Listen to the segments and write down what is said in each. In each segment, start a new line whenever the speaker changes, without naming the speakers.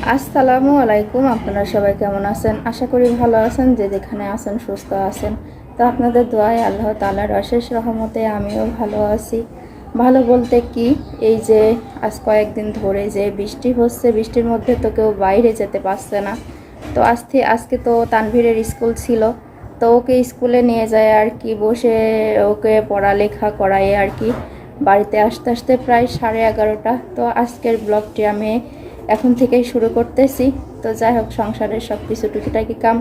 আসসালামু আলাইকুম, আপনারা সবাই কেমন আছেন? আশা করি ভালো আছেন, যে যেখানে আছেন সুস্থ আছেন। তো আপনাদের দোয়ায় আল্লাহ তালার অশেষ রহমতে আমিও ভালো আছি। ভালো বলতে কি, এই যে আজ কয়েকদিন ধরে যে বৃষ্টি হচ্ছে, বৃষ্টির মধ্যে তো কেউ বাইরে যেতে পারছে না। তো আজকে আজকে তো তানভীরের স্কুল ছিল, তো ওকে স্কুলে নিয়ে যায় আর কি, বসে ওকে পড়ালেখা করায় আর কি। বাড়িতে আসতে আসতে প্রায় সাড়ে এগারোটা। তো আজকের ব্লগটি আমি এখন থেকেই শুরু করতেছি। তো যাই হোক, সংসারের সব কিছু টুকিটাকি কাম।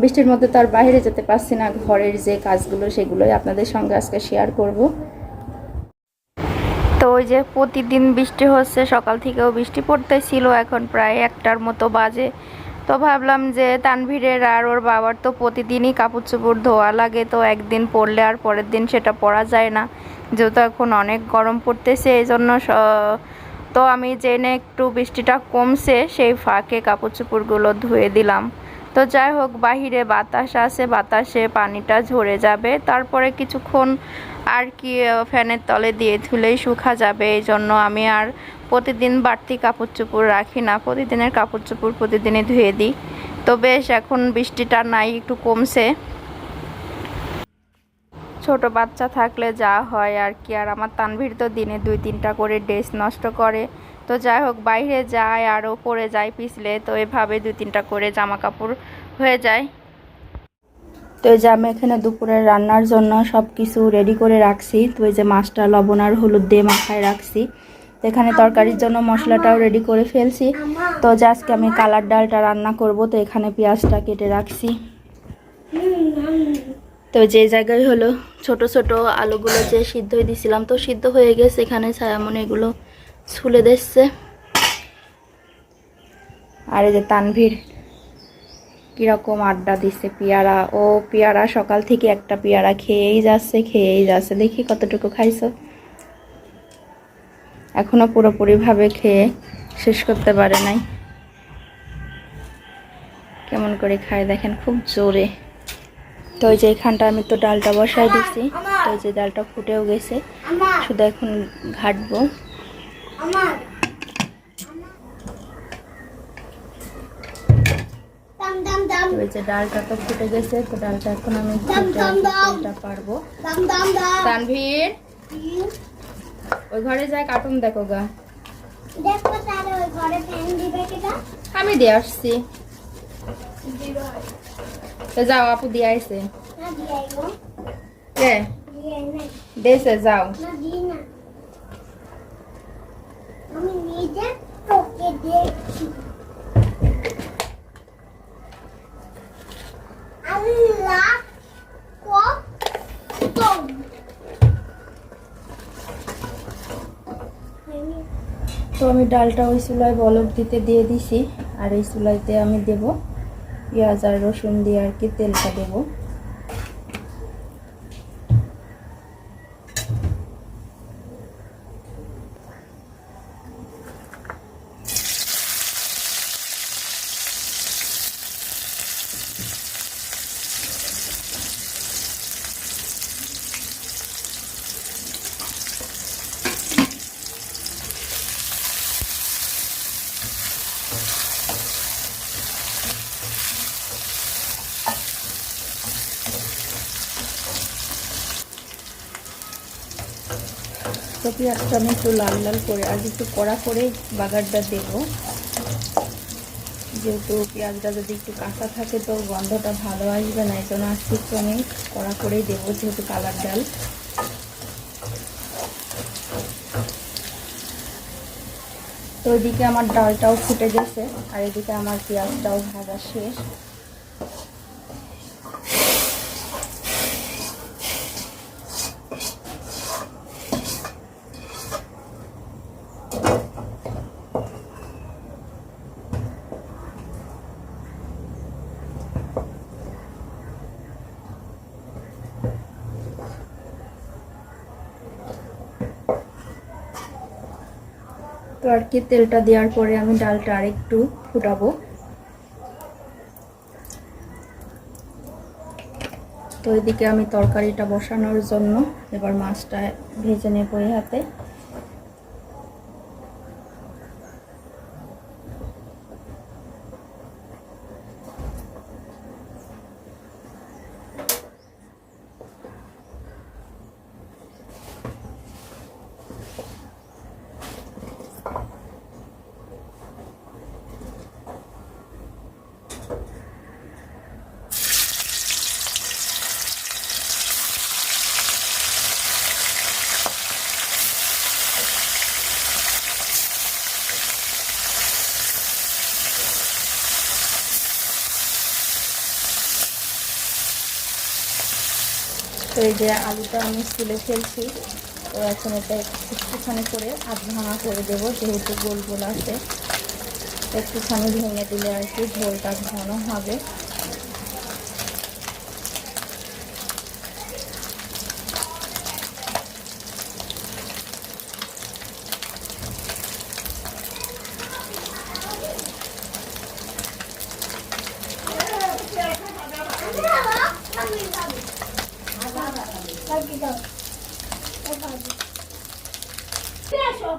বৃষ্টির মধ্যে তো আর বাইরে যেতে পারছি না। ঘরের যে কাজগুলো, সেগুলোই আপনাদের সঙ্গে আজকে শেয়ার করব। তো ওই যে প্রতিদিন বৃষ্টি হচ্ছে, সকাল থেকেও বৃষ্টি পড়তেছিল, এখন প্রায় একটার মতো বাজে। তো ভাবলাম যে তানভীরের আর ওর বাবার তো প্রতিদিনই কাপড় চোপড় ধোয়া লাগে, তো একদিন পরলে আর পরের দিন সেটা পরা যায় না। যেহেতু এখন অনেক গরম পড়তেছে, এই জন্য তো আমি জেনে একটু বৃষ্টিটা কমছে, সেই ফাঁকে কাপড় চোপড়গুলো ধুয়ে দিলাম। তো যাই হোক, বাহিরে বাতাস আছে, বাতাসে পানিটা ঝরে যাবে। তারপরে কিছুক্ষণ আর কি ফ্যানের তলে দিয়ে ধুলেই শুকা যাবে। এই জন্য আমি আর প্রতিদিন বাড়তি কাপড় চোপড় রাখি না। প্রতিদিনের কাপড় চোপড় প্রতিদিনই ধুয়ে দিই। তো বেশ, এখন বৃষ্টিটা নাই, একটু কমছে। ছোট বাচ্চা থাকলে যা হয় আর কি। আর আমার তানভীর তো দিনে দুই, তিনটা করে ড্রেস নষ্ট করে। তো যাই হোক, বাইরে যায় আরও পরে যায় পিছলে, তো এভাবে দুই, তিনটা করে জামা কাপড় হয়ে যায়। তো যে আমি এখানে দুপুরে রান্নার জন্য সব কিছু রেডি করে রাখছি। তো এই যে মাছটা, লবণ আর হলুদ দিয়ে মাখায় রাখছি। তো এখানে তরকারির জন্য মশলাটাও রেডি করে ফেলছি। তো যে আজকে আমি কালার ডালটা রান্না করব, তো এখানে পেঁয়াজটা কেটে রাখছি। তো যে জায়গায় হলো ছোট ছোট আলুগুলো যে সিদ্ধ দিছিলাম, তো সিদ্ধ হয়ে গেছে এখানে ছায়ামন এগুলো ছুলে দিচ্ছে। আর এই যে তানভীর কীরকম আড্ডা দিচ্ছে পেয়ারা। ও পেয়ারা সকাল থেকে একটা পেয়ারা খেয়েই যাচ্ছে খেয়েই যাচ্ছে। দেখি কতটুকু খাইছো। এখনও পুরোপুরিভাবে খেয়ে শেষ করতে পারে নাই। কেমন করে খায় দেখেন, খুব জোরে। তো ওই যে এখানটা আমি তো ডালটা বসাই দিছি। তো ওই যে ডালটা ফুটেও গেছে। শুধু এখন ঘাটবো। ওই যে ডালটা তো ফুটে গেছে। তো ডালটা এখন আমি পারব। তানভীর ওই ঘরে যায় কার্টুন দেখো গা। আমি দিয়ে আসছি। যাও আপু দিয়ে আইছে কে দেশে যাও তো আমি ডালটা ওই চুলায় বলক দিতে দিয়ে দিছি আর এই চুলাইতে আমি দেব পেঁয়াজ আর রসুন দিয়ে আর কি তেলটা দেব। তো পেঁয়াজটা আমি একটু লাল লাল করে, আর একটু কড়া করে বাগারটা দেব। যেহেতু পেঁয়াজটা যদি একটু কাঁচা থাকে, তো গন্ধটা ভালো আসবে না এই জন্য আজকে একটু আমি কড়া করেই দেবো, যেহেতু কালার ডাল। তো এদিকে আমার ডালটাও ফুটে গেছে, আর এদিকে আমার পেঁয়াজটাও ভাজা শেষ। আর কি তেলটা দেওয়ার পরে আমি ডালটা আরেকটু ফুটাবো। তো এদিকে আমি তরকারিটা বসানোর জন্য এবার মাছটা ভেজে নেব এই হাতে। তো এই যে আলুটা আমি তুলে ফেলছি, তো এখন এটা একটুখানি করে আধ ভাঙা করে দেবো, যেহেতু গোল গোল আছে। একটুখানি ভেঙে দিলে আর কি ঝোলটা ঘন হবে। আসো।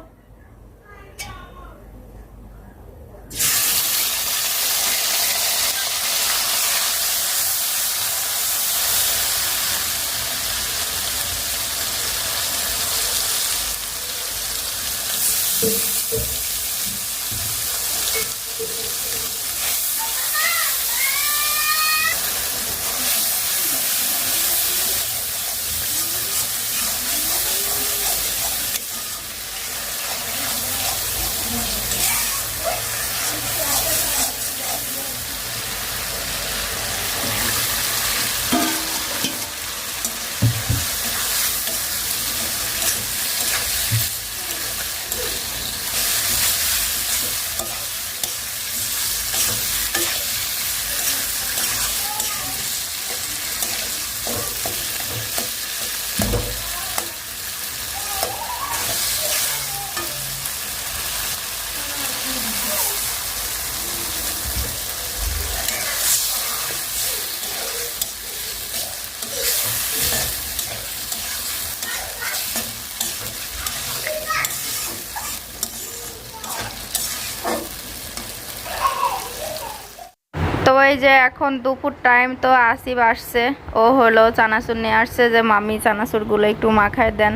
তো এই যে এখন দুপুর টাইম তো আসিফ আসছে। ও হলো চানাচুর নিয়ে আসছে যে, মামি, চানাচুরগুলো একটু মাখায় দেন।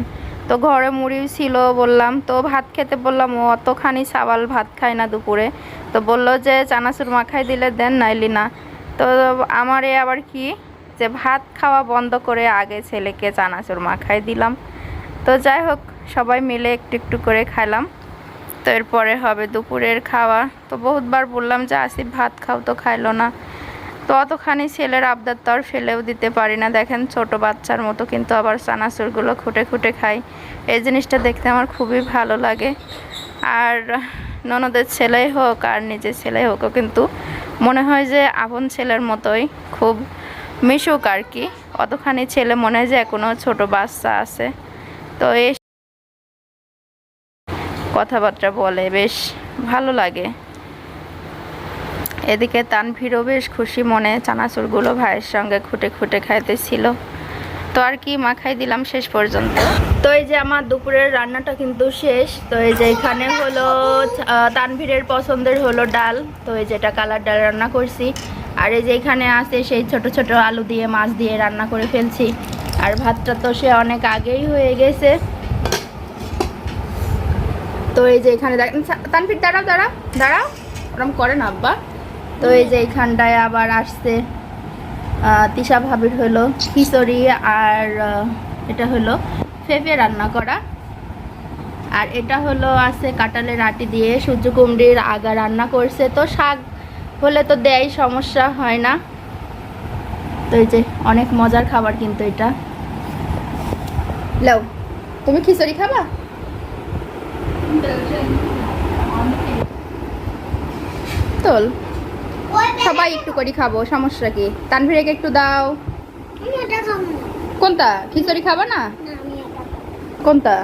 তো ঘরে মুড়ি ছিল বললাম, তো ভাত খেতে বললাম, ও অতখানি সাবাল ভাত খায় না দুপুরে। তো বলল যে, চানাচুর মাখাই দিলে দেন, নাইলি না। তো আমার এ আবার কি? যে ভাত খাওয়া বন্ধ করে আগে ছেলেকে চানাচুর মাখাই দিলাম। তো যাই হোক, সবাই মিলে একটু একটু করে খাইলাম। তো এরপরে হবে দুপুরের খাওয়া। তো বহুতবার বললাম যে, আসিফ ভাত খাও তো খাইলো না। তো অতখানি ছেলের আবদার তো আর ফেলেও দিতে পারি না। দেখেন ছোট বাচ্চার মতো কিন্তু আবার চানাচুরগুলো খুঁটে খুঁটে খাই। এই জিনিসটা দেখতে আমার খুবই ভালো লাগে। আর ননদের ছেলেই হোক আর নিজের ছেলেই হোক কিন্তু মনে হয় যে, আপন ছেলের মতোই খুব মিশুক আর কি। অতখানি ছেলে মনে হয় যে এখনও ছোট বাচ্চা আছে। তো এই কথাবার্তা বলে, বেশ ভালো লাগে। এদিকে তানভীরও বেশ খুশি মনে চানাচুরগুলো ভাইয়ের সঙ্গে খুঁটে খুঁটে খাইতেছিল। তো আর কি মাখাই দিলাম শেষ পর্যন্ত। তো এই যে আমার দুপুরের রান্নাটা কিন্তু শেষ। তো এই যে এখানে হলো তানভীরের পছন্দের হলো ডাল। তো এই যেটা কালার ডাল রান্না করছি। আর এই যে এখানে আছে সেই ছোট ছোট আলু দিয়ে, মাছ দিয়ে রান্না করে ফেলছি। আর ভাতটা তো সে অনেক আগেই হয়ে গেছে। তো এই যে এখানে দেখেন তানফির দাঁড়াও দাঁড়াও দাঁড়াও। ওরম করেন আব্বা। তো এই যে এইখানটায় আবার আসছে তিশা ভাবির হলো খিচুড়ি আর এটা হলো ফেফে রান্না করা। আর এটা হলো আছে কাঁঠালের আটি দিয়ে সূর্য কুমড়ির আগা রান্না করছে। তো শাক হলে তো দেয় সমস্যা, হয় না? তো এই যে অনেক মজার খাবার কিন্তু এটা। লাও, তুমি খিচুড়ি খাবা? তোল। সবাই একটু করে খাব, সমস্যা কি? তানভীরকে একটু দাও। কোনটা? খিচুড়ি খাবে না। কোনটা?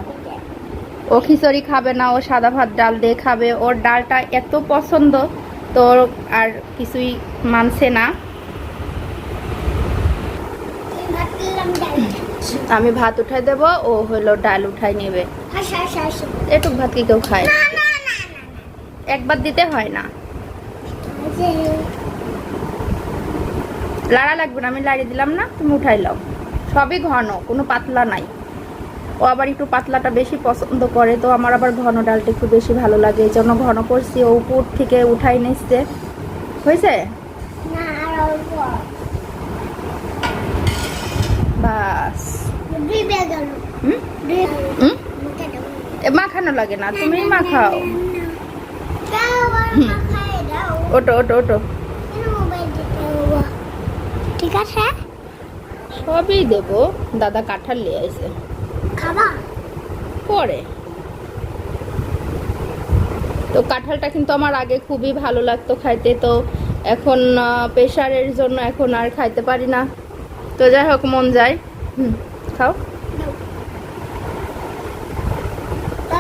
ও খিচুড়ি খাবে না, ও সাদা ভাত ডাল দিয়ে খাবে। ওর ডালটা এত পছন্দ তো ওর আর কিছুই মানছে না
আমি ভাত খেলাম, ডাল খাচ্ছি।
আমি ভাত উঠাই দেব ও হলো ডাল উঠাই নেবে। এটুক ভাত কি কেউ খায়? একবার দিতে হয় না? লাড়া লাগবে না আমি লাড়ি দিলাম না তুমি উঠাই লাও সবই ঘন কোনো পাতলা নাই। ও আবার একটু পাতলাটা বেশি পছন্দ করে তো আমার আবার ঘন ডালটা একটু বেশি ভালো লাগে এই জন্য ঘন করছি। ও উপর থেকে উঠাই নিচ্ছে। হয়েছে?
না, আর।
বাস মাখানো লাগে না তুমি মাখাও। ওটো ওটো ওটো?
ঠিক আছে
সবই দেব দাদা কাঁঠাল নিয়ে আসে
খাবা
পরে তো কাঁঠালটা কিন্তু আমার আগে খুবই ভালো লাগতো খাইতে তো এখন প্রেশারের জন্য এখন আর খাইতে পারি না তো যাই হোক মন যায়। হুম খাও।